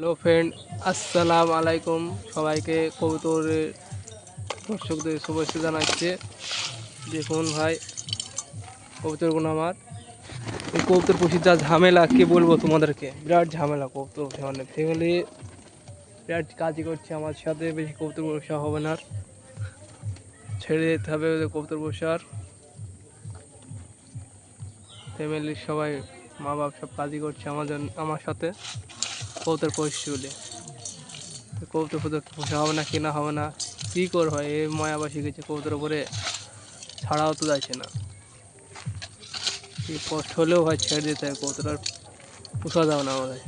Hello friend, আসসালাম আলাইকুম। সবাইকে কবুতরের দর্শকদের শুভেচ্ছা জানাচ্ছে। দেখুন ভাই কবুতরগুলো আমার। এই কবুতর পুষি যা ঝামেলা, কি বলব তোমাদেরকে? বিরাট ঝামেলা কবুতর মানে ফ্যামিলি বিরাট কাজই করছে আমার সাথে, বেশি কবুতর পোষা হবে না ছেড়ে দিতে হবে কবুতর পোষার। ফ্যামিলির সবাই মা বাপ সব কাজই করছে জন্য আমার সাথে। কবুতর পয়সা বলে। কবুতর ফুতর পোষা হবে না, কেনা হবে না। কী করব? এ মায়াবা গেছে কবুতর উপরে ছাড়াও তো যাচ্ছে না। কষ্ট হলেও হয় ছেড়ে দিতে হয় কবুতর আর পোষা যাও না আমাদের।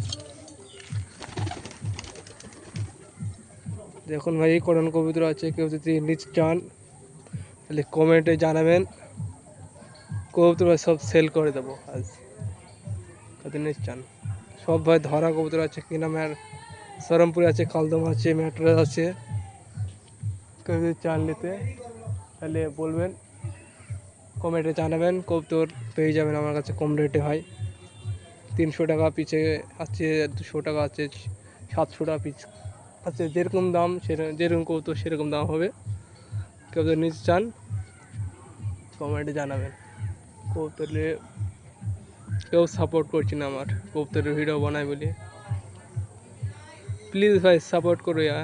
দেখুন ভাই, করণ কবুতর আছে, কেউ যদি নিচ চান, তাহলে কমেন্টে জানাবেন। কবুতর সব সেল করে দেবো, আজ। যদি নিচ চান। সব ভাই ধরা কবুতর আছে, কি নামে আর সরমপুরে আছে কালদম আছে ম্যাট্রাস আছে। কেউ যদি চান নিতে, তাহলে বলবেন, কমেন্টে জানাবেন, কবুতর পেয়ে যাবেন আমার কাছে কম রেটে হয় তিনশো টাকা পিছে আছে, দুশো টাকা আছে, সাতশো টাকা পিছ আছে, যেরকম দাম সেরকম যেরকম কবুতর সেরকম দাম হবে। কেউ যদি নিতে চান, কমেন্টে জানাবেন। কবুতরে কেউ সাপোর্ট করছে না আমার। কবুতরের ভিডিও বানাই বলে। প্লিজ ভাই সাপোর্ট করো ইয়া।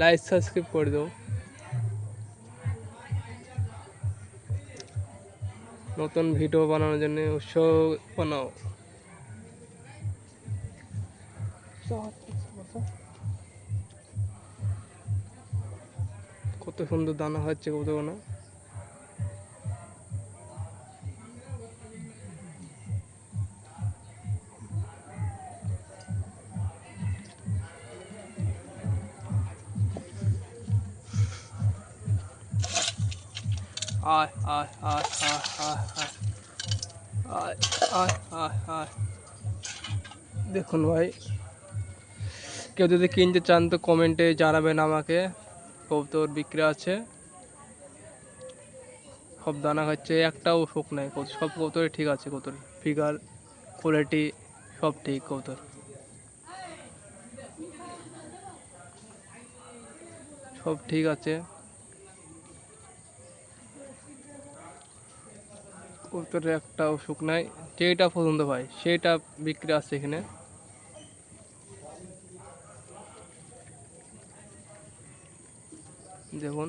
লাইক সাবস্ক্রাইব করে দাও। নতুন ভিডিও বানানোর জন্য উৎসাহ বানাও। কত সুন্দর দানা হচ্ছে কবুতরগুলো আয় আয় আয় আয় আয় আয় আয় আয় দেখুন ভাই, কেউ যদি কিনতে চান তো কমেন্টে জানাবেন আমাকে। কবুতর বিক্রি আছে। সব দানা খাচ্ছে, একটাও শোক নাই। সব কবুতরই ঠিক আছে কবুতর ফিগার কোয়ালিটি সব ঠিক কবুতর সব ঠিক আছে। কবুতরের একটা অসুখ নাই। যেটা পছন্দ ভাই সেটা বিক্রি আছে এখানে। দেখুন।